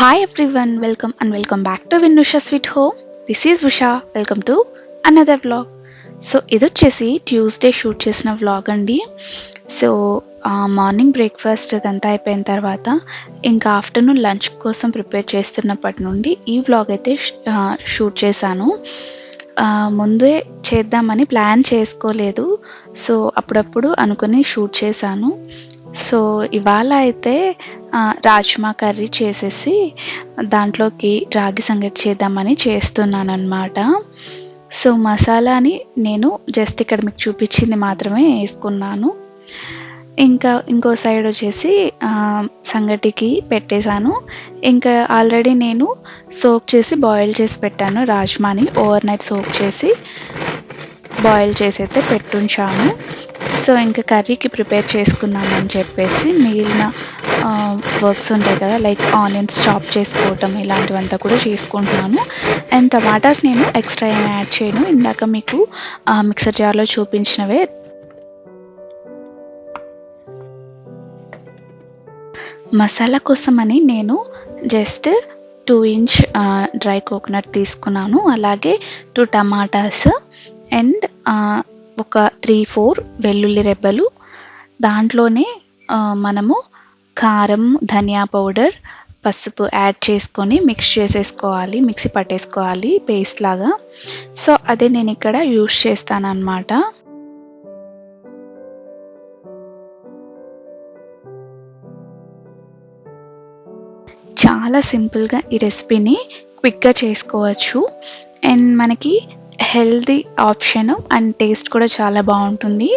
Hi everyone welcome and welcome back to Vinnusha sweet home this is Usha welcome to another vlog so ఇది వచ్చేసి Tuesday shoot చేసిన vlog అండి. So morning breakfast అదంతా అయిపోయిన తర్వాత ఇంకా ఆఫ్టర్నూన్ లంచ్ కోసం ప్రిపేర్ చేస్తున్నప్పటి నుండి ఈ వ్లాగ్ అయితే షూట్ చేశాను. ముందే చేద్దామని ప్లాన్ చేసుకోలేదు. సో అప్పుడప్పుడు అనుకుని షూట్ చేశాను. సో ఇవాళ అయితే రాజ్మా కర్రీ చేసేసి దాంట్లోకి రాగి సంగటి చేద్దామని చేస్తున్నాను అనమాట సో మసాలాని నేను జస్ట్ ఇక్కడ మీకు చూపించింది మాత్రమే వేసుకున్నాను. ఇంకా ఇంకో సైడ్ వచ్చేసి సంగటికి పెట్టేశాను. ఇంకా ఆల్రెడీ నేను సోక్ చేసి బాయిల్ చేసి పెట్టాను రాజ్మాని. ఓవర్ నైట్ సోక్ చేసి బాయిల్ చేసి అయితే పెట్టుంచాను. సో ఇంకా కర్రీకి ప్రిపేర్ చేసుకున్నామని చెప్పేసి మిగిలిన వర్క్స్ ఉంటాయి కదా లైక్ ఆనియన్స్ చాప్ చేసుకోవటం ఇలాంటివంతా కూడా చేసుకుంటున్నాను. అండ్ టమాటాస్ నేను ఎక్స్ట్రా ఏం యాడ్ చేయను. ఇందాక మీకు మిక్సర్ జార్లో చూపించినవే. మసాలా కోసమని నేను just two inch dry coconut తీసుకున్నాను. అలాగే టూ టమాటాస్ అండ్ ఒక త్రీ ఫోర్ వెల్లుల్లి రెబ్బలు. దాంట్లోనే మనము కారం ధనియా పౌడర్ పసుపు యాడ్ చేసుకొని మిక్స్ చేసేసుకోవాలి మిక్సీ పట్టేసుకోవాలి పేస్ట్ లాగా. సో అదే నేను ఇక్కడ యూస్ చేస్తాను అన్నమాట చాలా సింపుల్గా ఈ రెసిపీని క్విక్గా చేసుకోవచ్చు. అండ్ మనకి హెల్దీ ఆప్షన్ అండ్ టేస్ట్ కూడా చాలా బాగుంటుంది.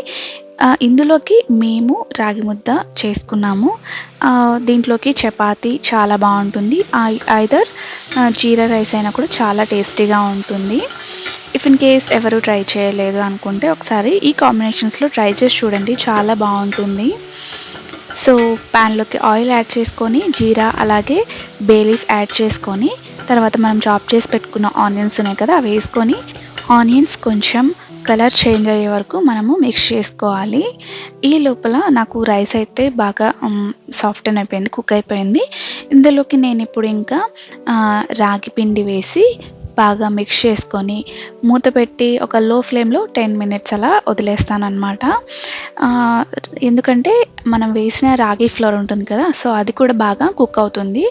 ఇందులోకి మేము రాగి ముద్ద చేసుకున్నాము. దీంట్లోకి చపాతి చాలా బాగుంటుంది. ఐదర్ జీరా రైస్ అయినా కూడా చాలా టేస్టీగా ఉంటుంది. ఇఫ్ ఇన్ కేస్ ఎవరు ట్రై చేయలేదు అనుకుంటే ఒకసారి ఈ కాంబినేషన్స్లో ట్రై చేసి చూడండి. చాలా బాగుంటుంది. సో ప్యాన్లోకి ఆయిల్ యాడ్ చేసుకొని జీరా అలాగే బేలీఫ్ యాడ్ చేసుకొని తర్వాత మనం చాప్ చేసి పెట్టుకున్న ఆనియన్స్ ఉన్నాయి కదా అవి వేసుకొని ఆనియన్స్ కొంచెం కలర్ చేంజ్ అయ్యే వరకు మనము మిక్స్ చేసుకోవాలి. ఈ లోపల నాకు రైస్ అయితే బాగా సాఫ్ట్ అయిపోయింది కుక్ అయిపోయింది. ఇందులోకి నేను ఇప్పుడు ఇంకా రాగి పిండి వేసి బాగా మిక్స్ చేసుకొని మూత పెట్టి ఒక లో ఫ్లేమ్లో టెన్ మినిట్స్ అలా వదిలేస్తాను అనమాట ఎందుకంటే మనం వేసిన రాగి ఫ్లోర్ ఉంటుంది కదా సో అది కూడా బాగా కుక్ అవుతుంది.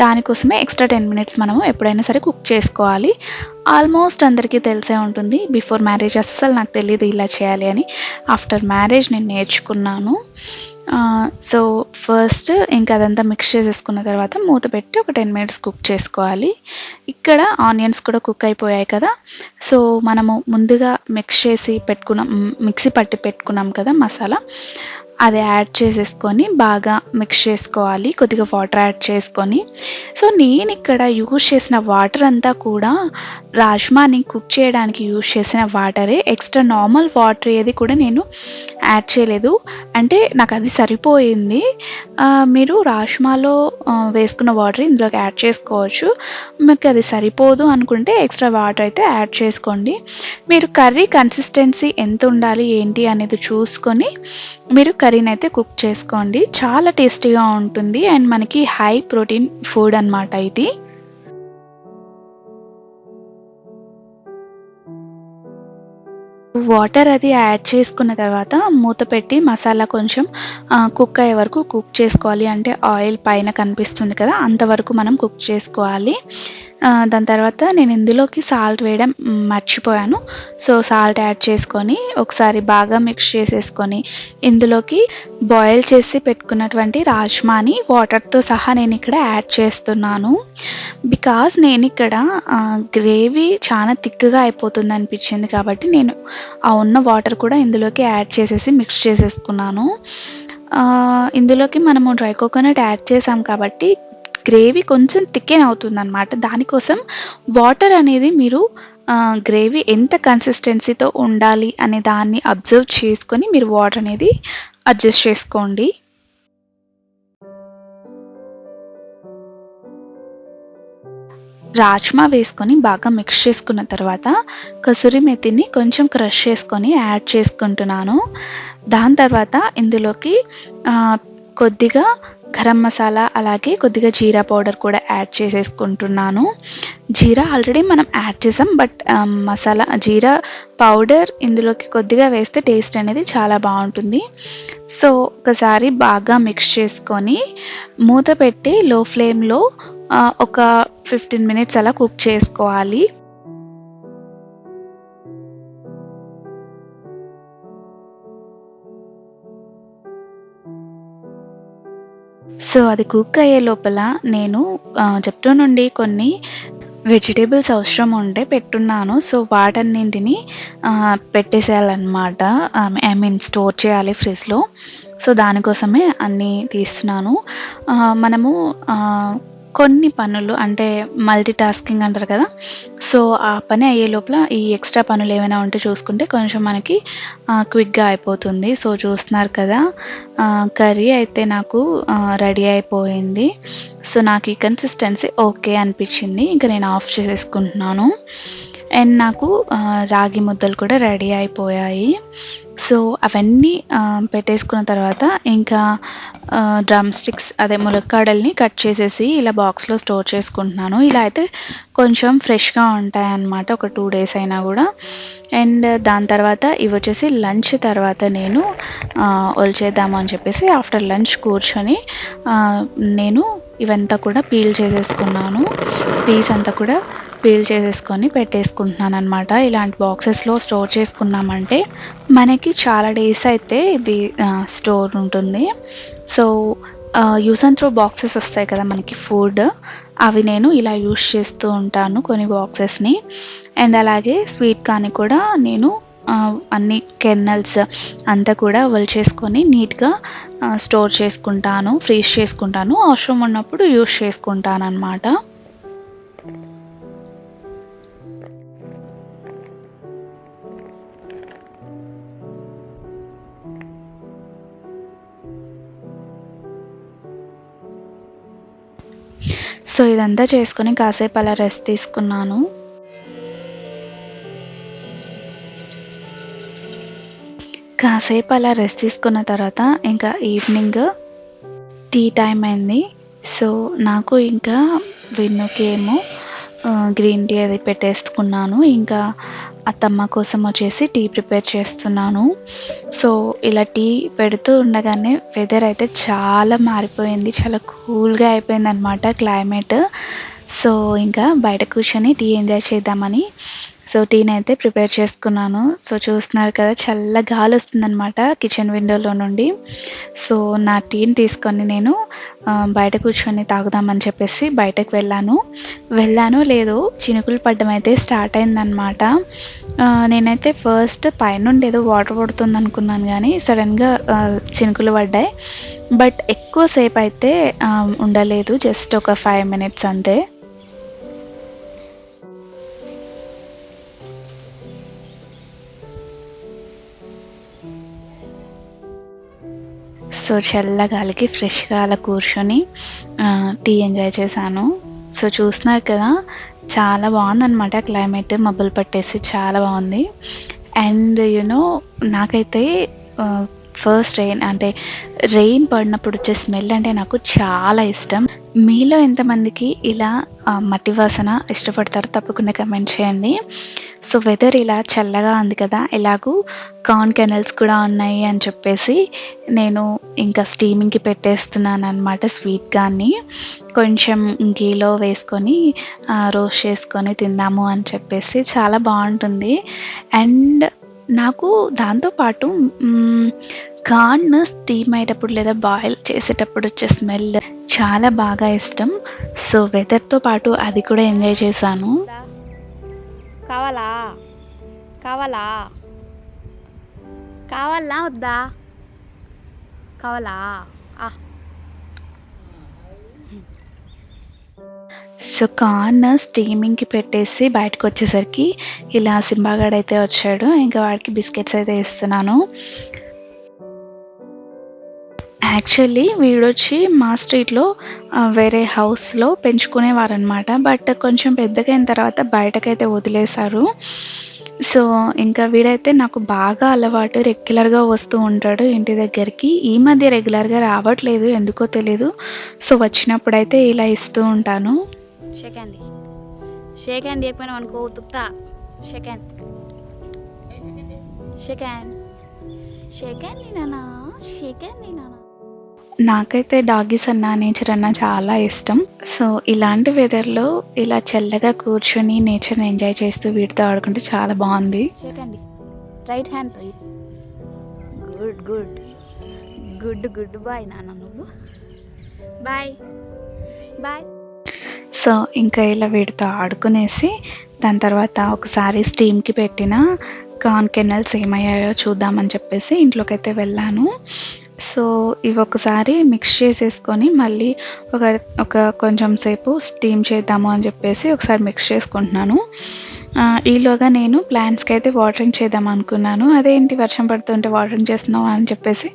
దానికోసమే ఎక్స్ట్రా టెన్ మినిట్స్ మనము ఎప్పుడైనా సరే కుక్ చేసుకోవాలి. ఆల్మోస్ట్ అందరికీ తెలిసే ఉంటుంది బిఫోర్ మ్యారేజ్ అస్సలు నాకు తెలియదు ఇలా చేయాలి అని. ఆఫ్టర్ మ్యారేజ్ నేను నేర్చుకున్నాను. సో ఫస్ట్ ఇంకా అదంతా మిక్స్ చేసేసుకున్న తర్వాత మూత పెట్టి ఒక టెన్ మినిట్స్ కుక్ చేసుకోవాలి. ఇక్కడ ఆనియన్స్ కూడా కుక్ అయిపోయాయి కదా. సో మనము ముందుగా మిక్స్ చేసి పెట్టుకున్నాం మిక్సీ పట్టి పెట్టుకున్నాం కదా మసాలా. అది యాడ్ చేసేసుకొని బాగా మిక్స్ చేసుకోవాలి. కొద్దిగా వాటర్ యాడ్ చేసుకొని. సో నేను ఇక్కడ యూజ్ చేసిన వాటర్ అంతా కూడా రాజ్మాని కుక్ చేయడానికి యూజ్ చేసిన వాటరే ఎక్స్ట్రా నార్మల్ వాటర్ ఏది కూడా నేను యాడ్ చేయలేదు. అంటే నాకు అది సరిపోయింది. మీరు రాజ్మాలో వేసుకున్న వాటర్ ఇందులోకి యాడ్ చేసుకోవచ్చు. మీకు అది సరిపోదు అనుకుంటే ఎక్స్ట్రా వాటర్ అయితే యాడ్ చేసుకోండి. మీరు కర్రీ కన్సిస్టెన్సీ ఎంత ఉండాలి ఏంటి అనేది చూసుకొని మీరు కర్రీ కర్రీని అయితే కుక్ చేసుకోండి. చాలా టేస్టీగా ఉంటుంది. అండ్ మనకి హై ప్రోటీన్ ఫుడ్ అన్నమాట ఇది. వాటర్ అది యాడ్ చేసుకున్న తర్వాత మూత పెట్టి మసాలా కొంచెం కుక్ అయ్యే వరకు కుక్ చేసుకోవాలి. అంటే ఆయిల్ పైన కనిపిస్తుంది కదా అంతవరకు మనం కుక్ చేసుకోవాలి. దాని తర్వాత నేను ఇందులోకి సాల్ట్ వేయడం మర్చిపోయాను. సో సాల్ట్ యాడ్ చేసుకొని ఒకసారి బాగా మిక్స్ చేసేసుకొని ఇందులోకి బాయిల్ చేసి పెట్టుకున్నటువంటి రాజ్మాని వాటర్తో సహా నేను ఇక్కడ యాడ్ చేస్తున్నాను. బికాజ్ నేను ఇక్కడ గ్రేవీ చాలా థిక్గా అయిపోతుంది అనిపించింది కాబట్టి నేను ఆ ఉన్న వాటర్ కూడా ఇందులోకి యాడ్ చేసేసి మిక్స్ చేసేసుకున్నాను. ఇందులోకి మనము డ్రై కోకోనట్ యాడ్ చేసాం కాబట్టి గ్రేవీ కొంచెం థిక్కెన్ అవుతుంది అనమాట దానికోసం వాటర్ అనేది మీరు గ్రేవీ ఎంత కన్సిస్టెన్సీతో ఉండాలి అనే దాన్ని అబ్జర్వ్ చేసుకొని మీరు వాటర్ అనేది అడ్జస్ట్ చేసుకోండి. రాజ్మా వేసుకొని బాగా మిక్స్ చేసుకున్న తర్వాత కసూరి మెతిని కొంచెం క్రష్ చేసుకొని యాడ్ చేసుకుంటున్నాను. దాని తర్వాత ఇందులోకి కొద్దిగా గరం మసాలా అలాగే కొద్దిగా జీరా పౌడర్ కూడా యాడ్ చేసేసుకుంటున్నాను. జీరా ఆల్రెడీ మనం యాడ్ చేసాం బట్ మసాలా జీరా పౌడర్ ఇందులోకి కొద్దిగా వేస్తే టేస్ట్ అనేది చాలా బాగుంటుంది. సో ఒకసారి బాగా మిక్స్ చేసుకొని మూత పెట్టి లో ఫ్లేమ్లో ఒక ఫిఫ్టీన్ మినిట్స్ అలా కుక్ చేసుకోవాలి. సో అది కుక్ అయ్యే లోపల నేను చెప్తూ నుండి కొన్ని వెజిటేబుల్స్ అవసరం ఉంటే పెట్టున్నాను. సో వాటన్నింటిని పెట్టేసేయాలన్నమాట. ఐ మీన్ స్టోర్ చేయాలి ఫ్రిడ్జ్లో సో దానికోసమే అన్నీ తీస్తున్నాను. మనము కొన్ని పనులు అంటే మల్టీ టాస్కింగ్ అంటారు కదా. సో ఆ పని అయ్యే లోపల ఈ ఎక్స్ట్రా పనులు ఏమైనా ఉంటే చూసుకుంటే కొంచెం మనకి క్విక్గా అయిపోతుంది. సో చూస్తున్నారు కదా. కర్రీ అయితే నాకు రెడీ అయిపోయింది. సో నాకు ఈ కన్సిస్టెన్సీ ఓకే అనిపించింది. ఇంకా నేను ఆఫ్ చేసేసుకుంటున్నాను. అండ్ నాకు రాగి ముద్దలు కూడా రెడీ అయిపోయాయి. సో అవన్నీ పెట్టేసుకున్న తర్వాత ఇంకా డ్రమ్ స్టిక్స్ అదే ములక్కాడల్ని కట్ చేసేసి ఇలా బాక్స్లో స్టోర్ చేసుకుంటున్నాను. ఇలా అయితే కొంచెం ఫ్రెష్గా ఉంటాయన్నమాట ఒక టూ డేస్ అయినా కూడా. అండ్ దాని తర్వాత ఇవి వచ్చేసి లంచ్ తర్వాత నేను ఒలిచేద్దాము అని చెప్పేసి ఆఫ్టర్ లంచ్ కూర్చొని నేను ఇవంతా కూడా పీల్ చేసేసుకున్నాను. పీస్ అంతా కూడా పీల్ చేసేసుకొని పెట్టేసుకుంటున్నాను అనమాట ఇలాంటి బాక్సెస్లో స్టోర్ చేసుకున్నామంటే మనకి చాలా డేస్ అయితే ఇది స్టోర్ ఉంటుంది. So use and throw boxes వస్తాయి కదా మనకి ఫుడ్. అవి నేను ఇలా యూస్ చేస్తూ ఉంటాను కొన్ని బాక్సెస్ని. అండ్ అలాగే స్వీట్ కానీ కూడా నేను అన్ని కెర్నల్స్ అంతా కూడా వల్ చేసుకొని నీట్గా స్టోర్ చేసుకుంటాను ఫ్రీజ్ చేసుకుంటాను అవసరం ఉన్నప్పుడు యూస్ చేసుకుంటాను అనమాట సో ఇదంతా చేసుకొని కాసేపు అలా రెస్ట్ తీసుకున్నాను. కాసేపు అలా రెస్ట్ తీసుకున్న తర్వాత ఇంకా ఈవినింగ్ టీ టైం అయింది. సో నాకు ఇంకా విన్నుకి ఏమో గ్రీన్ టీ అది పెట్టేసుకున్నాను. ఇంకా అత్తమ్మ కోసం వచ్చేసి టీ ప్రిపేర్ చేస్తున్నాను. సో ఇలా టీ పెడుతూ ఉండగానే వెదర్ అయితే చాలా మారిపోయింది. చాలా కూల్గా అయిపోయింది అనమాట క్లైమేట్ సో ఇంకా బయట కూర్చొని టీ ఎంజాయ్ చేద్దామని సో టీని అయితే ప్రిపేర్ చేసుకున్నాను. సో చూస్తున్నారు కదా చల్ల గాలి వస్తుందన్నమాట కిచెన్ విండోలో నుండి. సో నా టీని తీసుకొని నేను బయట కూర్చొని తాగుదామని చెప్పేసి బయటకు వెళ్ళాను. వెళ్ళాను లేదు చినుకులు పడ్డం అయితే స్టార్ట్ అయిందనమాట నేనైతే ఫస్ట్ పైనుండి ఏదో వాటర్ పడుతుంది అనుకున్నాను కానీ సడన్గా చినుకులు పడ్డాయి. బట్ ఎక్కువసేపు అయితే ఉండలేదు. జస్ట్ ఒక ఫైవ్ మినిట్స్ అంతే. సో చల్లగాలికి ఫ్రెష్గా అలా కూర్చొని టీ ఎంజాయ్ చేశాను. సో చూస్తున్నారు కదా చాలా బాగుందన్నమాట క్లైమేట్. మబ్బులు పట్టేసి చాలా బాగుంది. అండ్ యునో నాకైతే ఫస్ట్ రెయిన్ అంటే రెయిన్ పడినప్పుడు వచ్చే స్మెల్ అంటే నాకు చాలా ఇష్టం. మీలో ఎంతమందికి ఇలా మట్టి వాసన ఇష్టపడతారో తప్పకుండా కమెంట్ చేయండి. సో వెదర్ ఇలా చల్లగా ఉంది కదా ఇలాగూ కార్న్ కెనల్స్ కూడా ఉన్నాయి అని చెప్పేసి నేను ఇంకా స్టీమింగ్కి పెట్టేస్తున్నాను అనమాట స్వీట్ కానీ కొంచెం గీలో వేసుకొని రోస్ట్ చేసుకొని తిందాము అని చెప్పేసి చాలా బాగుంటుంది. అండ్ నాకు దాంతోపాటు కార్న్ స్టీమ్ అయ్యేటప్పుడు లేదా బాయిల్ చేసేటప్పుడు వచ్చే స్మెల్ చాలా బాగా ఇష్టం. సో వెదర్తో పాటు అది కూడా ఎంజాయ్ చేశాను. కావాలా? కావాలా? కావాలా వద్దా? కావాలా? సో కార్న్ స్టీమింగ్కి పెట్టేసి బయటకు వచ్చేసరికి ఇలా సింబాగాడ్ అయితే వచ్చాడు ఇంకా వాడికి బిస్కెట్స్ అయితే ఇస్తున్నాను యాక్చువల్లీ వీడొచ్చి మా స్ట్రీట్లో వేరే హౌస్లో పెంచుకునేవారనమాట బట్ కొంచెం పెద్దగైన తర్వాత బయటకైతే వదిలేశారు సో, ఇంకా వీడైతే నాకు బాగా అలవాటు. రెగ్యులర్‌గా వస్తూ ఉంటాడు ఇంటి దగ్గరికి. ఈ మధ్య రెగ్యులర్‌గా రావట్లేదు ఎందుకో తెలీదు. సో, వచ్చినప్పుడైతే ఇలా ఇస్తూ ఉంటాను. షేక్ హ్యాండ్ షేక్ హ్యాండ్ ఇవ్వకపోయినావు అనుకో ఉతుకుతా shake hand shake hand shake hand నానా. షేక్ హ్యాండ్ నానా. నాకైతే డాగీస్ అన్నా, నేచర్ అన్నా చాలా ఇష్టం. సో, ఇలాంటి వెదర్‌లో ఇలా చల్లగా కూర్చొని నేచర్‌ని ఎంజాయ్ చేస్తూ వీటితో ఆడుకుంటే చాలా హ్యాండ్ రైట్ హ్యాండ్తో good good good good bye నాన్న నువ్వు. బాయ్ బాయ్ సో, ఇంకా ఇలా వీటితో ఆడుకునేసి దాని తర్వాత ఒకసారి స్టీమ్‌కి పెట్టిన కార్న్ కెనల్స్ ఏమయ్యాయో చూద్దామని చెప్పేసి ఇంట్లోకి అయితే వెళ్ళాను. సో, ఇవి ఒకసారి మిక్స్ చేసేసుకొని మళ్ళీ ఒక ఒక కొంచెం సేపు స్టీమ్ చేద్దాము అని చెప్పేసి ఒకసారి మిక్స్ చేసుకుంటున్నాను. ఈలోగా నేను ప్లాంట్స్కి అయితే వాటరింగ్ చేద్దాం అనుకున్నాను. అదేంటి వర్షం పడుతుంటే వాటరింగ్ చేస్తున్నావా అని చెప్పేసి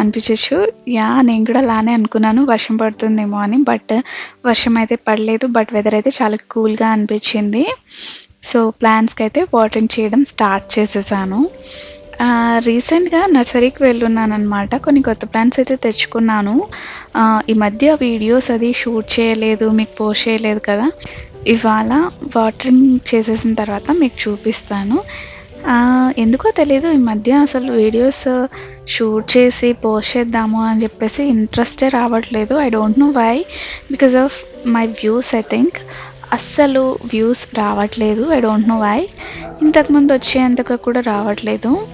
అనిపించచ్చు యా నేను కూడా అలానే అనుకున్నాను వర్షం పడుతుందేమో అని. బట్ వర్షం అయితే పడలేదు. బట్ వెదర్ అయితే చాలా కూల్‌గా అనిపించింది. సో, ప్లాంట్స్‌కైతే వాటరింగ్ చేయడం స్టార్ట్ చేసేసాను. రీసెంట్‌గా నర్సరీకి వెళ్ళున్నాననమాట. కొన్ని కొత్త ప్లాంట్స్ అయితే తెచ్చుకున్నాను. ఈ మధ్య వీడియోస్ అది షూట్ చేయలేదు. మీకు పోస్ట్ చేయలేదు కదా! ఇవాళ వాటరింగ్ చేసేసిన తర్వాత మీకు చూపిస్తాను. ఎందుకో తెలియదు ఈ మధ్య అసలు వీడియోస్ షూట్ చేసి పోస్ట్ చేద్దాము అని చెప్పేసి ఇంట్రెస్టే రావట్లేదు. I don't know why. Because of my views I think. అస్సలు వ్యూస్ రావట్లేదు. I don't know why. ఇంతకుముందు వచ్చేంతగా కూడా రావట్లేదు.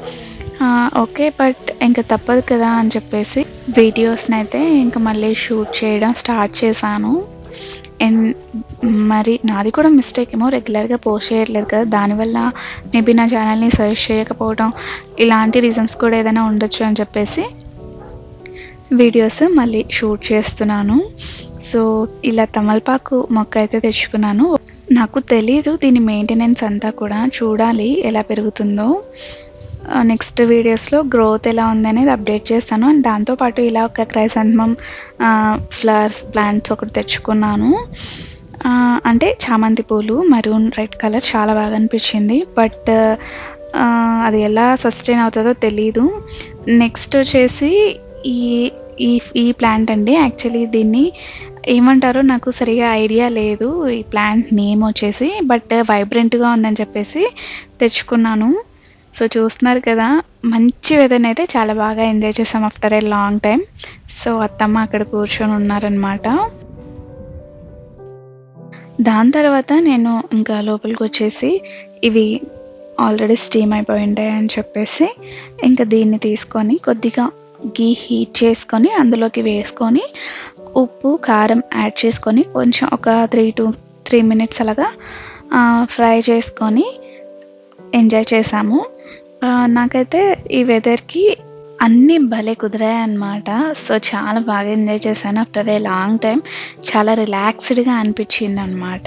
ఓకే. బట్ ఇంక తప్పదు కదా అని చెప్పేసి వీడియోస్ని అయితే ఇంక మళ్ళీ షూట్ చేయడం స్టార్ట్ చేశాను. అండ్ మరి నాది కూడా మిస్టేక్ ఏమో రెగ్యులర్‌గా పోస్ట్ చేయట్లేదు కదా! దానివల్ల మేబీ నా ఛానల్‌ని సజెస్ట్ చేయకపోవడం ఇలాంటి రీజన్స్ కూడా ఏదైనా ఉండొచ్చు అని చెప్పేసి వీడియోస్ మళ్ళీ షూట్ చేస్తున్నాను. సో, ఇలా తమలపాకు మొక్క అయితే తెచ్చుకున్నాను. నాకు తెలీదు దీని మెయింటెనెన్స్ అంతా కూడా. చూడాలి ఎలా పెరుగుతుందో. నెక్స్ట్ వీడియోస్‌లో గ్రోత్ ఎలా ఉందనేది అప్డేట్ చేస్తాను. అండ్ దాంతో పాటు ఇలా ఒక క్రైసంతమం ఫ్లవర్స్ ప్లాంట్స్ ఒకటి తెచ్చుకున్నాను. అంటే చామంతి పూలు మెరూన్ రెడ్ కలర్ చాలా బాగా అనిపించింది. బట్ అది ఎలా సస్టైన్ అవుతుందో తెలీదు. నెక్స్ట్ వచ్చేసి ఈ ఈ ఈ ప్లాంట్ అండి. యాక్చువల్లీ దీన్ని ఏమంటారో నాకు సరిగ్గా ఐడియా లేదు. ఈ ప్లాంట్ నేమ్ వచ్చేసి. బట్ వైబ్రెంట్‌గా ఉందని చెప్పేసి తెచ్చుకున్నాను. సో, చూస్తున్నారు కదా! మంచి వెదర్‌నైతే చాలా బాగా ఎంజాయ్ చేసాం after a long time so, అత్తమ్మ అక్కడ కూర్చొని ఉన్నారనమాట. దాని తర్వాత నేను ఇంకా లోపలికి వచ్చేసి ఇవి ఆల్రెడీ స్టీమ్ అయిపోయి ఉంటాయి అని చెప్పేసి ఇంకా దీన్ని తీసుకొని కొద్దిగా ఘీ హీట్ చేసుకొని అందులోకి వేసుకొని ఉప్పు, కారం యాడ్ చేసుకొని కొంచెం ఒక 3-3 మినిట్స్ అలాగా ఫ్రై చేసుకొని ఎంజాయ్ చేసాము నాకైతే ఈ వెదర్‌కి అన్నీ భలే కుదిరాయన్నమాట. సో, చాలా బాగా ఎంజాయ్ చేశాను. ఆఫ్టర్ ఏ లాంగ్ టైం చాలా రిలాక్స్‌డ్‌గా అనిపించిందనమాట.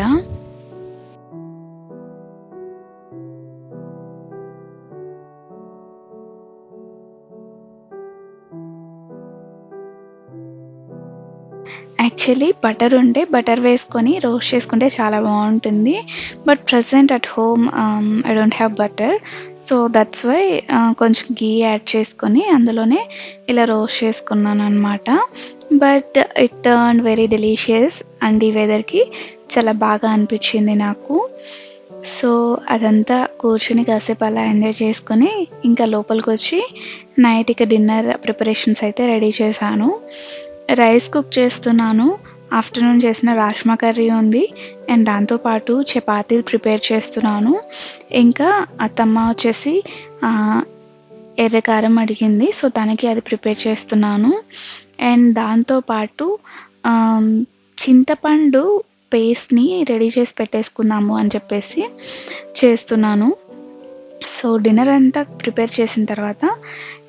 యాక్చువల్లీ బటర్ ఉండే బటర్ వేసుకొని రోస్ట్ చేసుకుంటే చాలా బాగుంటుంది but present at home I don't have butter. So, that's why కొంచెం ఘీ యాడ్ చేసుకొని అందులోనే ఇలా రోస్ట్ చేసుకున్నాను అనమాట but it turn very delicious and ఈ వెదర్‌కి చాలా బాగా అనిపించింది నాకు. సో, అదంతా కూర్చుని కాసేపు అలా ఎంజాయ్ చేసుకొని ఇంకా లోపలికి వచ్చి నైట్ ఇక డిన్నర్ ప్రిపరేషన్స్ అయితే రెడీ చేశాను. రైస్ కుక్ చేస్తున్నాను. ఆఫ్టర్‌నూన్ చేసిన రాజ్మా కర్రీ ఉంది. అండ్ దాంతోపాటు చపాతీలు ప్రిపేర్ చేస్తున్నాను. ఇంకా అత్తమ్మ వచ్చేసి ఎర్రకారం ఎర్ర కారం అడిగింది. సో, తనకి అది ప్రిపేర్ చేస్తున్నాను. అండ్ దాంతోపాటు చింతపండు పేస్ట్‌ని రెడీ చేసి పెట్టేసుకుందాము అని చెప్పేసి చేస్తున్నాను. సో, డిన్నర్ అంతా ప్రిపేర్ చేసిన తర్వాత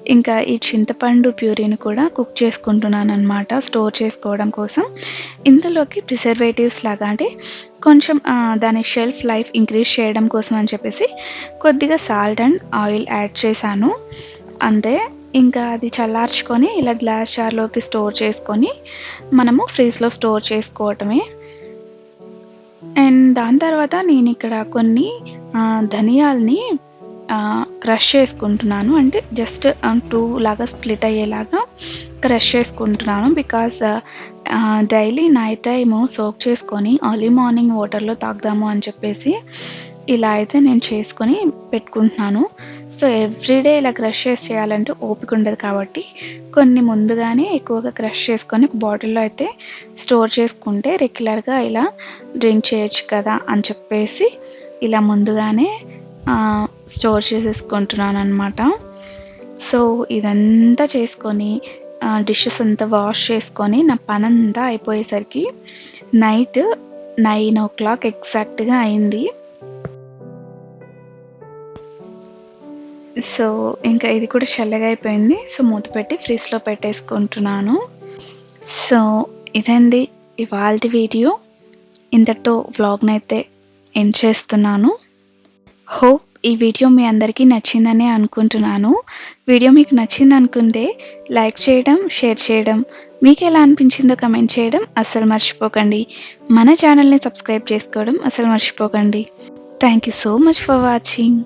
ఇంకా ఈ చింతపండు ప్యూరీని కూడా కుక్ చేసుకుంటున్నాను అనమాట స్టోర్ చేసుకోవడం కోసం. ఇందులోకి ప్రిజర్వేటివ్స్ లాగా అంటే కొంచెం దాని షెల్ఫ్ లైఫ్ ఇంక్రీజ్ చేయడం కోసం అని చెప్పేసి కొద్దిగా సాల్ట్ అండ్ ఆయిల్ యాడ్ చేశాను. అంతే. ఇంకా అది చల్లార్చుకొని ఇలా గ్లాస్ జార్‌లోకి స్టోర్ చేసుకొని మనము ఫ్రిడ్జ్‌లో స్టోర్ చేసుకోవటమే. అండ్ దాని తర్వాత నేను ఇక్కడ కొన్ని ధనియాల్ని క్రష్ చేసుకుంటున్నాను. అంటే జస్ట్ టూ లాగా స్ప్లిట్ అయ్యేలాగా క్రష్ చేసుకుంటున్నాను. Because daily night time soak చేసుకొని ఎర్లీ మార్నింగ్ వాటర్లో తాగుదాము అని చెప్పేసి ఇలా అయితే నేను చేసుకొని పెట్టుకుంటున్నాను. సో ఎవ్రీడే ఇలా క్రష్ చేసి చేయాలంటే ఓపిక ఉండదు కాబట్టి కొన్ని ముందుగానే ఎక్కువగా క్రష్ చేసుకొని బాటిల్లో అయితే స్టోర్ చేసుకుంటే రెగ్యులర్గా ఇలా డ్రింక్ చేయొచ్చు కదా అని చెప్పేసి ఇలా ముందుగానే స్టోర్ చేసేసుకుంటున్నాను అనమాట సో ఇదంతా చేసుకొని డిషెస్ అంతా వాష్ చేసుకొని నా పని అంతా అయిపోయేసరికి నైట్ నైన్ ఓ క్లాక్ ఎగ్జాక్ట్గా అయింది. సో ఇంకా ఇది కూడా చల్లగా అయిపోయింది. సో మూత పెట్టి ఫ్రిడ్జ్లో పెట్టేసుకుంటున్నాను. సో ఇదండి ఇవాళ వీడియో. ఇంతటితో వ్లాగ్ని అయితే ఎండ్ చేస్తున్నాను. హోప్ ఈ వీడియో మీ అందరికీ నచ్చిందనే అనుకుంటున్నాను. వీడియో మీకు నచ్చింది అనుకుంటే లైక్ చేయడం షేర్ చేయడం మీకు ఎలా అనిపించిందో కమెంట్ చేయడం అస్సలు మర్చిపోకండి. మన ఛానల్ని సబ్స్క్రైబ్ చేసుకోవడం అస్సలు మర్చిపోకండి. Thank you so much for watching